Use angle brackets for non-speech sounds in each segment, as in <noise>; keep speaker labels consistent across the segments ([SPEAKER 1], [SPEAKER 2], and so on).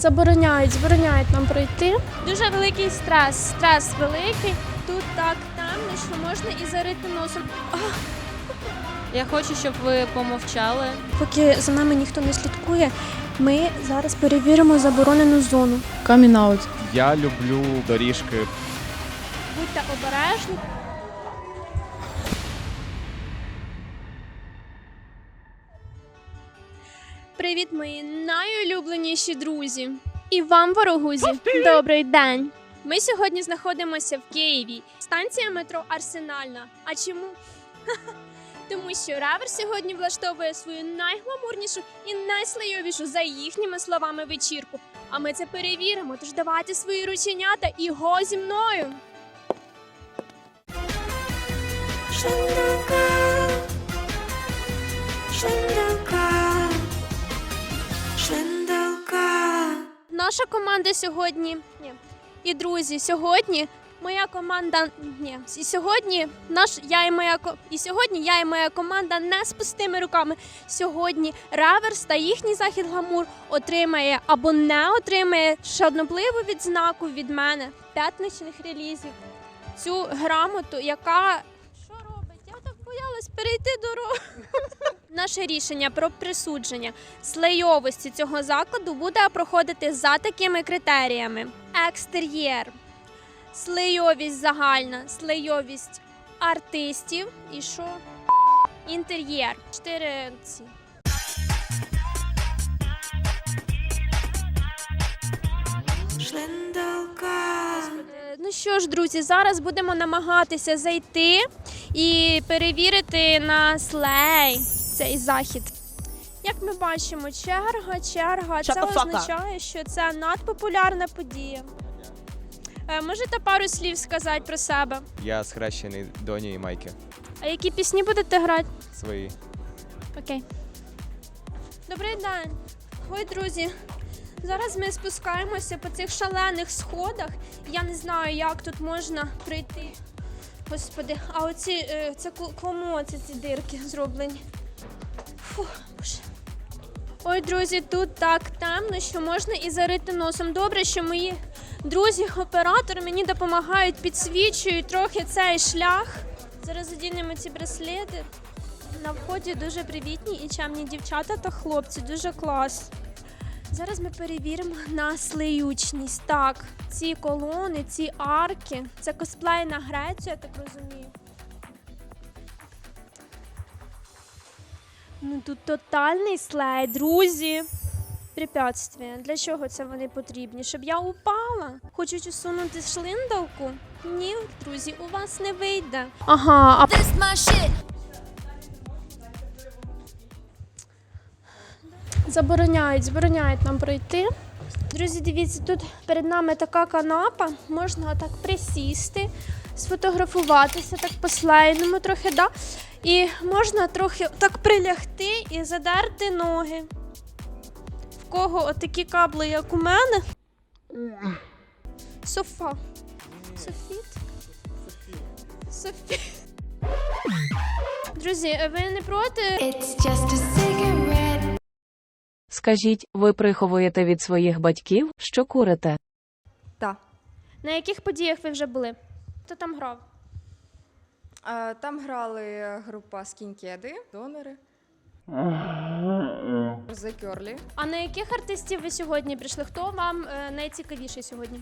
[SPEAKER 1] Забороняють, забороняють нам пройти. Дуже великий стрес, стрес великий. Тут так темно, що можна і зарити носом. <laughs>
[SPEAKER 2] Я хочу, щоб ви помовчали.
[SPEAKER 1] поки за нами ніхто не слідкує, ми зараз перевіримо заборонену зону.
[SPEAKER 3] Камін-аут.
[SPEAKER 4] Я люблю доріжки.
[SPEAKER 1] Будьте обережні. Привіт, мої найулюбленіші друзі. І вам, ворогузі, добрий день. Ми сьогодні знаходимося в Києві. Станція метро Арсенальна. А чому? <laughs> Тому що Ревер сьогодні влаштовує свою найгламурнішу і найслайовішу за їхніми словами вечірку. А ми це перевіримо. Тож давайте свої рученята і го зі мною. Наша команда сьогодні. Ні. І друзі, сьогодні моя команда. Ні, і сьогодні наш я і моя і сьогодні я і моя команда не з пустими руками. Сьогодні Раверс та їхній захід гламур отримає або не отримає шанобливу відзнаку від мене п'ятничних релізів. Цю грамоту, яка що робить? Я так боялась перейти дорогу. <laughs> Наше рішення про присудження слейовості цього закладу буде проходити за такими критеріями: екстер'єр, слейовість загальна, слейовість артистів і що? Інтер'єр. Чотири ці. Ну що ж, друзі, зараз будемо намагатися зайти і перевірити на слей цей захід. Як ми бачимо, черга, черга. Це означає, що це надпопулярна подія. Е, Можете пару слів сказати про себе?
[SPEAKER 4] Я схрещений доні і майки
[SPEAKER 1] А які пісні будете грати?
[SPEAKER 4] свої.
[SPEAKER 1] Окей. Добрий день. Ой, друзі. Зараз ми спускаємося по цих шалених сходах. Я не знаю, як тут можна пройти. Господи, а оці е, це кому ці, ці дирки зроблені? Фу. Ой, друзі, тут так темно, що можна і зарити носом. Добре, що мої друзі-оператори мені допомагають, підсвічують трохи цей шлях. Зараз одінемо ці браслети. На вході дуже привітні і чемні дівчата та хлопці, дуже клас. Зараз ми перевіримо на слиючність. Так, ці колони, ці арки. Це косплей на Грецію, я так розумію. Ну тут тотальний слей, друзі. Препятствия. Для чого це вони потрібні? Щоб я упала? Хочуть усунути шлиндалку? Ні, друзі, у вас не вийде. Ага, а Забороняють, забороняють нам пройти. Друзі, дивіться, тут перед нами така канапа, можна так присісти, сфотографуватися так по-слайному трохи, да? І можна трохи так прилягти і задерти ноги. В кого отакі кабли, як у мене? Софа. Софіт? Софіт. Друзі, ви не проти?
[SPEAKER 5] It's just a.
[SPEAKER 6] Скажіть, ви приховуєте від своїх батьків, що курите?
[SPEAKER 7] Так.
[SPEAKER 1] На яких подіях ви вже були? Хто там грав?
[SPEAKER 7] А, Там грали група Скінкеди, донори. The Curly.
[SPEAKER 1] А на яких артистів ви сьогодні прийшли? Хто вам е, найцікавіший сьогодні?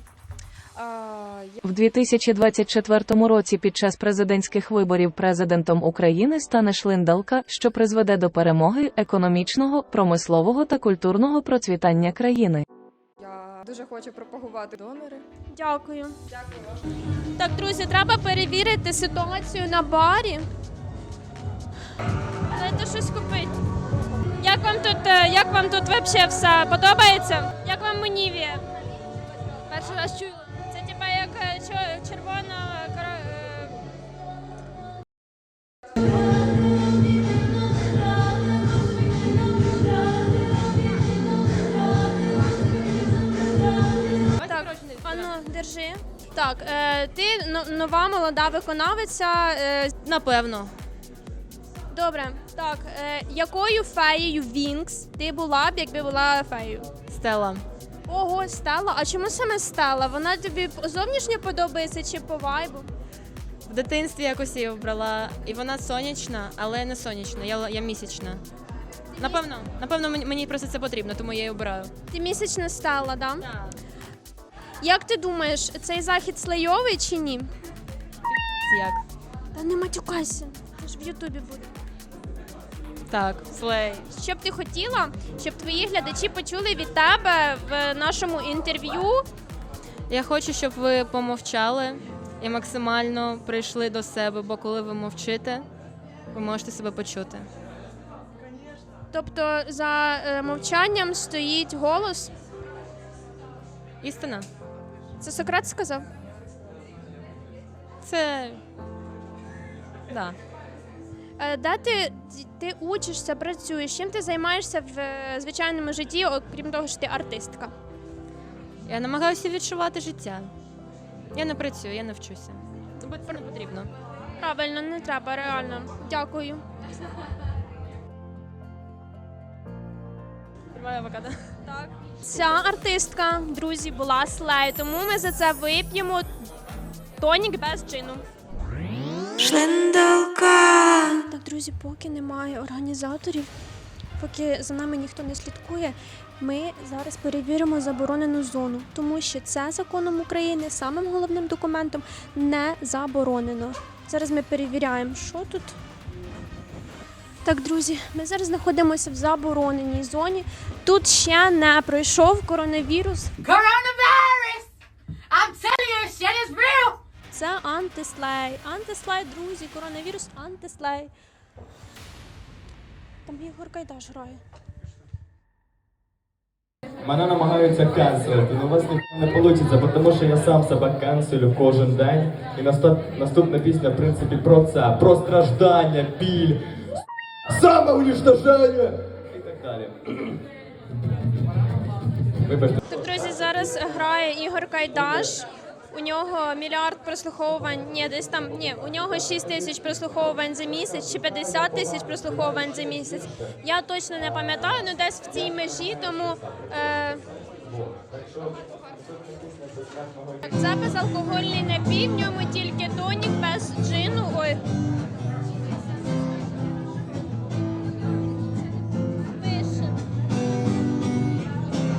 [SPEAKER 6] В 2024 році під час президентських виборів президентом України стане Шлиндалка, що призведе до перемоги економічного, промислового та культурного процвітання країни.
[SPEAKER 7] Я дуже хочу пропагувати донори.
[SPEAKER 1] Дякую. Так, друзі, треба перевірити ситуацію на барі. Дайте щось купити. Як вам тут, е, як вам тут взагалі все подобається? Як вам Монівія? Перший раз чула. Червона кара- е, Так, ану, держи. Так, е, ти но- нова молода виконавиця. Е,
[SPEAKER 2] Напевно.
[SPEAKER 1] добре, так, е, якою феєю Вінкс ти була б, якби була феєю?
[SPEAKER 2] Стела.
[SPEAKER 1] Ого, стала. А чому саме стала? Вона тобі зовнішньо подобається чи по вайбу?
[SPEAKER 2] В дитинстві якось її обрала, і вона сонячна, але не сонячна, я, я місячна. Напевно, напевно, мені, мені просто це потрібно, тому я її обираю.
[SPEAKER 1] Ти місячна стала, да?
[SPEAKER 2] Так.
[SPEAKER 1] Як ти думаєш, цей захід слейовий чи ні?
[SPEAKER 2] Як?
[SPEAKER 1] Та не матюкайся. Це ж в Ютубі буде.
[SPEAKER 2] Так, слей.
[SPEAKER 1] Що б ти хотіла, щоб твої глядачі почули від тебе в нашому інтерв'ю?
[SPEAKER 2] Я хочу, щоб ви помовчали і максимально прийшли до себе, бо коли ви мовчите, ви можете себе почути.
[SPEAKER 1] Тобто за е, мовчанням стоїть голос.
[SPEAKER 2] Істина.
[SPEAKER 1] Це Сократ сказав.
[SPEAKER 2] Це. Да.
[SPEAKER 1] Де ти, ти учишся, працюєш? Чим ти займаєшся в е, звичайному житті, окрім того, що ти артистка?
[SPEAKER 2] Я намагаюся відчувати життя. Я не працюю, я не вчуся. Бо це не потрібно.
[SPEAKER 1] Правильно, не треба, реально. Дякую.
[SPEAKER 2] Тримаю авокадо.
[SPEAKER 1] Так. Ця артистка, друзі, була слей, тому ми за це вип'ємо тонік без джину. Так, друзі, поки немає організаторів, поки за нами ніхто не слідкує, ми зараз перевіримо заборонену зону, тому що це законом України самим головним документом не заборонено. Зараз ми перевіряємо, що тут. Так, друзі, ми зараз знаходимося в забороненій зоні. Тут ще не пройшов коронавірус.
[SPEAKER 3] Coronavirus! I'm telling you, shit is real!
[SPEAKER 1] Це антислей. Антислей, друзі, коронавірус антислей. Там Ігор Кайдаш грає.
[SPEAKER 8] Мене намагаються канцелити, але у вас ніхто не вийде, тому що я сам себе канцелю кожен день. І наста- наступна пісня, в принципі, про це, про страждання, біль, самоуничтоження і так далі. Вибачте.
[SPEAKER 1] Так, друзі, зараз грає Ігор Кайдаш. У нього мільярд прослуховувань, ні, десь там, ні, у нього 6 тисяч прослуховувань за місяць чи 50 тисяч прослуховувань за місяць. Я точно не пам'ятаю, ну десь в цій межі, тому. Е... Так, Це безалкогольний напій, в ньому тільки тонік без джину. Ой.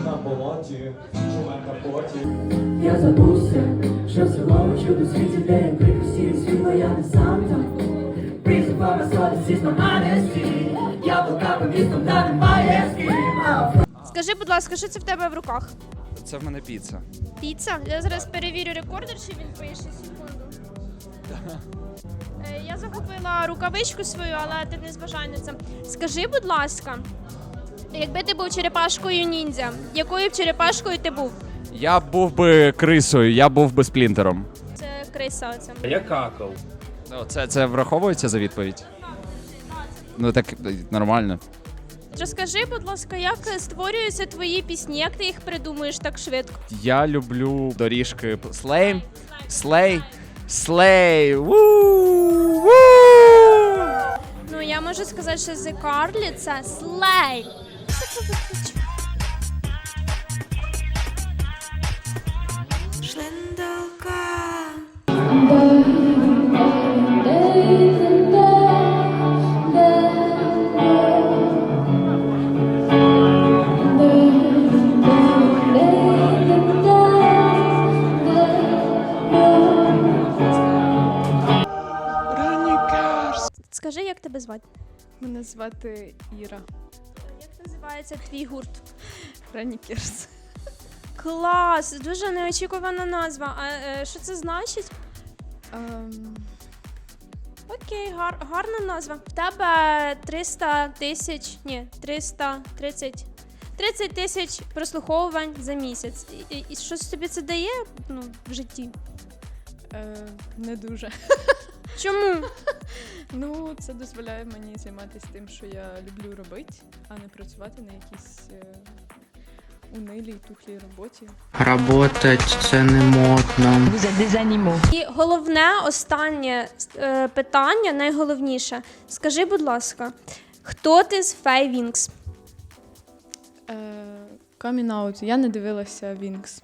[SPEAKER 8] На болоті, чувак на поті.
[SPEAKER 9] Я забувся, що цілому чудо світі, де я припустив світло, я не сам там. Призупала совість із honesty Я блукав містом, де немає з ким.
[SPEAKER 1] Скажи, будь ласка, що це в тебе в руках?
[SPEAKER 4] Це в мене піца.
[SPEAKER 1] Піца? Я зараз перевірю рекордер, чи він пише секунду. Е, Я захопила рукавичку свою, але ти не зважай на це. Скажи, будь ласка, якби ти був черепашкою ніндзя, якою б черепашкою ти був?
[SPEAKER 4] Я був би крисою, я був би сплінтером.
[SPEAKER 1] Це криса. Це.
[SPEAKER 10] Я какав.
[SPEAKER 4] Ну, це, це враховується за відповідь? Ну так нормально.
[SPEAKER 1] Розкажи, будь ласка, як створюються твої пісні, як ти їх придумуєш так швидко?
[SPEAKER 4] Я люблю доріжки слей. Слей. Слей.
[SPEAKER 1] Ну, я можу сказати, що The Carly – це слей. Звати
[SPEAKER 7] Іра
[SPEAKER 1] Як називається твій гурт?
[SPEAKER 7] Ранікерс.
[SPEAKER 1] Клас! Дуже неочікувана назва. А е, що це значить?
[SPEAKER 7] Ем,
[SPEAKER 1] Окей, гар, гарна назва. В тебе 300 тисяч, ні, 330, 30 тисяч прослуховувань за місяць. І, і, і щось тобі це дає ну, в житті?
[SPEAKER 7] е, не дуже. <laughs>
[SPEAKER 1] Чому?
[SPEAKER 7] Ну, це дозволяє мені займатися тим, що я люблю робити, а не працювати на якійсь е, унилій, тухлій роботі.
[SPEAKER 10] Работать це не модно.
[SPEAKER 1] І головне, останнє е, питання, найголовніше. Скажи, будь ласка, хто ти з Фейвінгс?
[SPEAKER 7] Е, Камінаут. Я не дивилася Вінкс.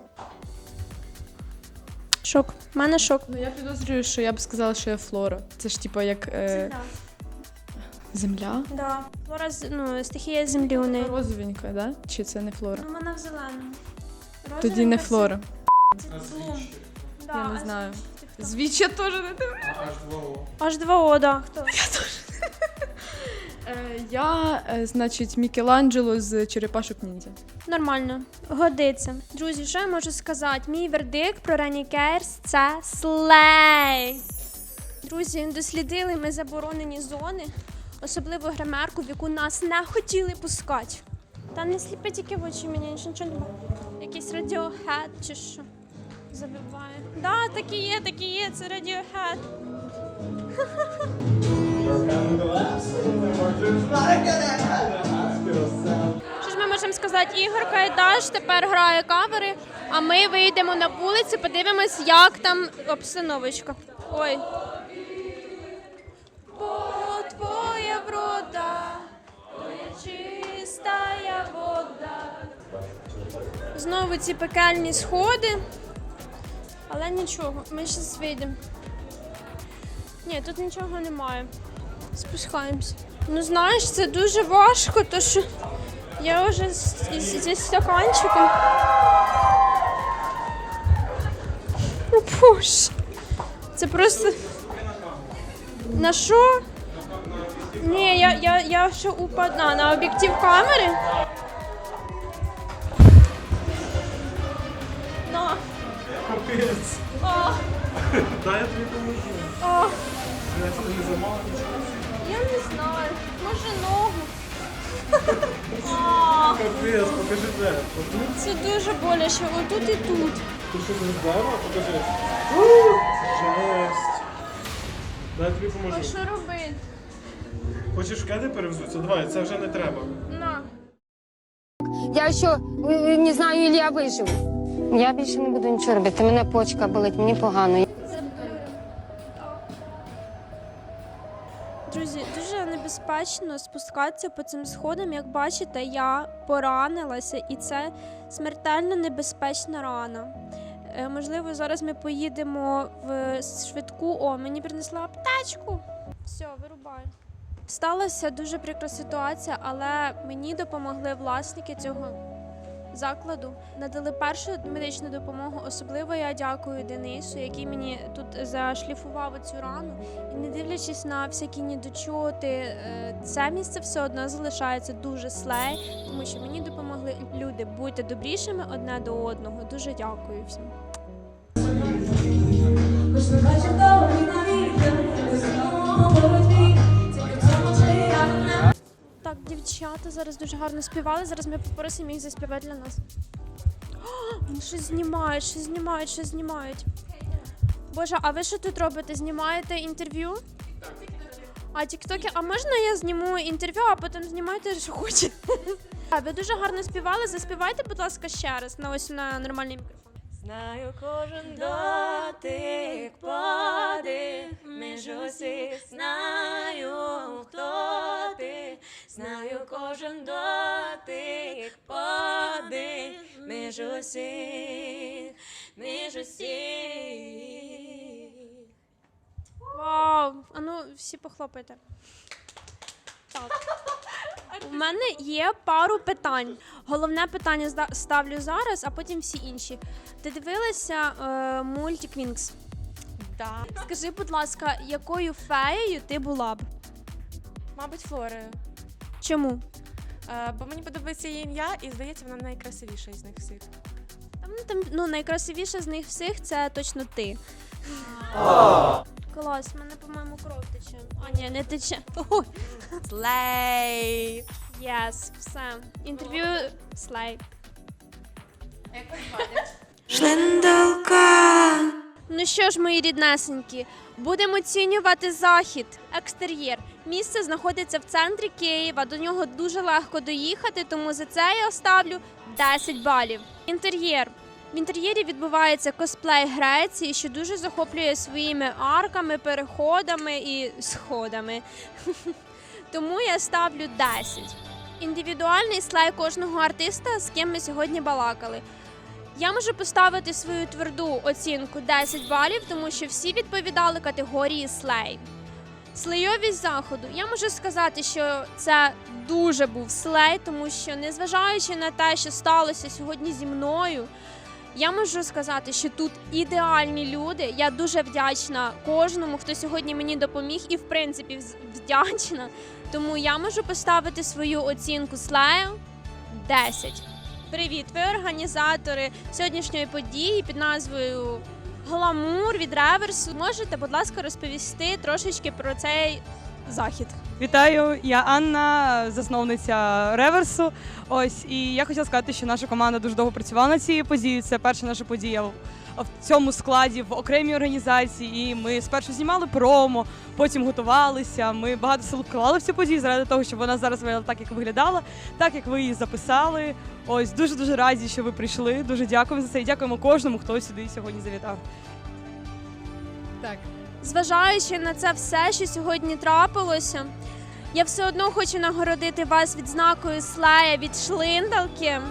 [SPEAKER 1] Шок. У мене шок.
[SPEAKER 7] Ну я підозрюю, що я б сказала, що я Флора. Це ж типа як е, земля.
[SPEAKER 1] Да. Флора, з- ну, стихія землі у неї.
[SPEAKER 7] Розовенька, да? Чи це не Флора?
[SPEAKER 1] Ну, вона в зеленому.
[SPEAKER 7] Тоді не Флора.
[SPEAKER 1] Це...
[SPEAKER 7] Да, Я не знаю. Звічя теж не дивилася.
[SPEAKER 1] Аж два да. Хто?
[SPEAKER 7] Е, я, е, значить, Мікеланджело з черепашок ніндзя.
[SPEAKER 1] Нормально, годиться. Друзі, що я можу сказати? Мій вердикт про Рені Кейрс це слей. Друзі, дослідили ми заборонені зони, особливо гримерку, в яку нас не хотіли пускати. Та не сліпи тільки в очі мені, нічого не. Якийсь радіохед чи що. Забиває. Да, так і є, так і є, це радіохед. <laughs> Що ж ми можемо сказати? Ігор Кайдаш тепер грає кавери, а ми вийдемо на вулицю, подивимось, як там обстановочка. Ой. Бо твоя врода, твоя чистая вода. Знову ці пекельні сходи. Але нічого, ми зараз вийдемо. Ні, тут нічого немає. Спускаємося. Ну знаєш, це дуже важко, то що я вже з- з- зі стаканчиком. О, Боже. Це просто. На що? Ні, я, я, я ще упаду. А, на об'єктив камери. На. О.
[SPEAKER 11] Дай я тобі поможу.
[SPEAKER 1] О.
[SPEAKER 11] Я це не замало.
[SPEAKER 1] Не ногу. <laughs>
[SPEAKER 11] Капець, покажи де.
[SPEAKER 1] Це дуже боляче. Отут і тут.
[SPEAKER 11] Ти що не? Покажи. <gasps> Жесть. Дай тобі
[SPEAKER 1] А
[SPEAKER 11] поможу.
[SPEAKER 1] що робити?
[SPEAKER 11] Хочеш кеди перевзуться? Давай, це вже не треба.
[SPEAKER 1] На.
[SPEAKER 12] Я що не знаю, і я виживу. Я більше не буду нічого робити. Мене почка болить, мені погано.
[SPEAKER 1] Небезпечно спускатися по цим сходам. Як бачите, я поранилася, і це смертельно небезпечна рана. Е, можливо, зараз ми поїдемо в швидку. О, мені принесла аптечку. Все, вирубаю. Сталася дуже прикра ситуація, але мені допомогли власники цього закладу. Надали першу медичну допомогу. Особливо я дякую Денису, який мені тут зашліфував цю рану. І не дивлячись на всякі недочоти, е, це місце все одно залишається дуже слей, тому що мені допомогли люди. Будьте добрішими одне до одного. Дуже дякую всім. Так, дівчата зараз дуже гарно співали. Зараз ми попросимо їх заспівати для нас. О, вони щось знімають, щось знімають, щось знімають. Боже, а ви що тут робите? Знімаєте інтерв'ю? А тіктоки, а можна я зніму інтерв'ю, а потім знімайте, що хочете? <laughs> Ви дуже гарно співали. Заспівайте, будь ласка, ще раз на ось на нормальний мікрофон.
[SPEAKER 2] Знаю кожен дотик, подих, між усіх знаю, хто ти, знаю кожен дотик, подих, між усіх, між усіх.
[SPEAKER 1] Вау! А ну всі похлопайте. Так. У мене є пару питань. Головне питання ставлю зараз, а потім всі інші. Ти дивилася е, мультик Вінкс?
[SPEAKER 2] Так.
[SPEAKER 1] Скажи, будь ласка, якою феєю ти була б?
[SPEAKER 2] Мабуть, Флорою.
[SPEAKER 1] Чому?
[SPEAKER 2] Е, Бо мені подобається її ім'я і здається, вона найкрасивіша із них всіх.
[SPEAKER 1] Там, ну, там ну, найкрасивіша з них всіх це точно ти. Клас, в мене, по-моєму, кров тече. А, ні, не тече. <laughs> Ой.
[SPEAKER 2] Слей!
[SPEAKER 1] Yes, все. Інтерв'ю Слей. слайд. Ну що ж, мої ріднесенькі, будемо оцінювати захід, екстер'єр. Місце знаходиться в центрі Києва. До нього дуже легко доїхати, тому за це я ставлю 10 балів. Інтер'єр. В інтер'єрі відбувається косплей Греції, що дуже захоплює своїми арками, переходами і сходами. <laughs> Тому я ставлю 10. індивідуальний слей кожного артиста, з ким ми сьогодні балакали. Я можу поставити свою тверду оцінку 10 балів, тому що всі відповідали категорії слей. Слейовість заходу. Я можу сказати, що це дуже був слей, тому що незважаючи на те, що сталося сьогодні зі мною, я можу сказати, що тут ідеальні люди. Я дуже вдячна кожному, хто сьогодні мені допоміг, і в принципі вдячна. Тому я можу поставити свою оцінку слею 10. Привіт, ви організатори сьогоднішньої події під назвою Гламур від реверсу. Можете, будь ласка, розповісти трошечки про цей захід?
[SPEAKER 13] Вітаю, я Анна, засновниця реверсу. Ось і я хотіла сказати, що наша команда дуже довго працювала над цією подією. Це перша наша подія в в цьому складі, в окремій організації. І ми спершу знімали промо, потім готувалися. Ми багато сил вклали в цю подію заради того, щоб вона зараз виглядала так, як виглядала, так як ви її записали. Ось дуже дуже раді, що ви прийшли. Дуже дякуємо за це і дякуємо кожному, хто сюди сьогодні завітав.
[SPEAKER 7] Так.
[SPEAKER 1] Зважаючи на це все, що сьогодні трапилося, я все одно хочу нагородити вас відзнакою слея від шлиндалки.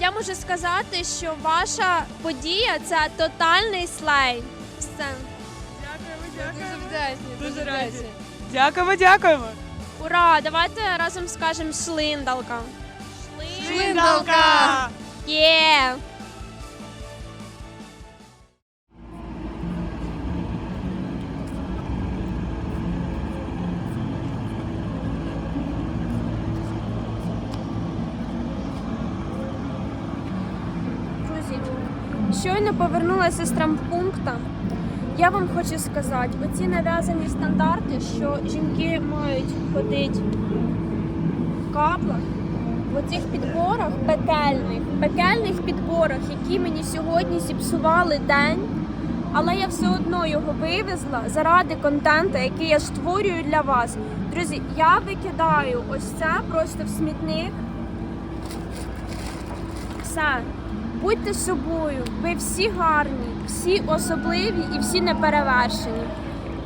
[SPEAKER 1] Я можу сказати, що ваша подія це тотальний слей. Все.
[SPEAKER 13] Дуже раді. Дякуємо, дякуємо.
[SPEAKER 1] Ура! Давайте разом скажемо шлиндалка.
[SPEAKER 13] Шлиндалка!
[SPEAKER 1] Є! Щойно повернулася з травмпункта. Я вам хочу сказати, оці нав'язані стандарти, що жінки мають ходити в каплах, в оцих підборах пекельних, пекельних підборах, які мені сьогодні зіпсували день, але я все одно його вивезла заради контенту, який я створюю для вас. Друзі, я викидаю ось це просто в смітник. Все. Будьте собою, ви всі гарні, всі особливі і всі неперевершені.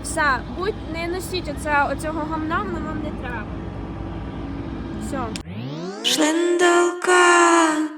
[SPEAKER 1] Все, будь не носіть оце, оцього гамна, воно вам не треба. Все.
[SPEAKER 5] Шлендалка.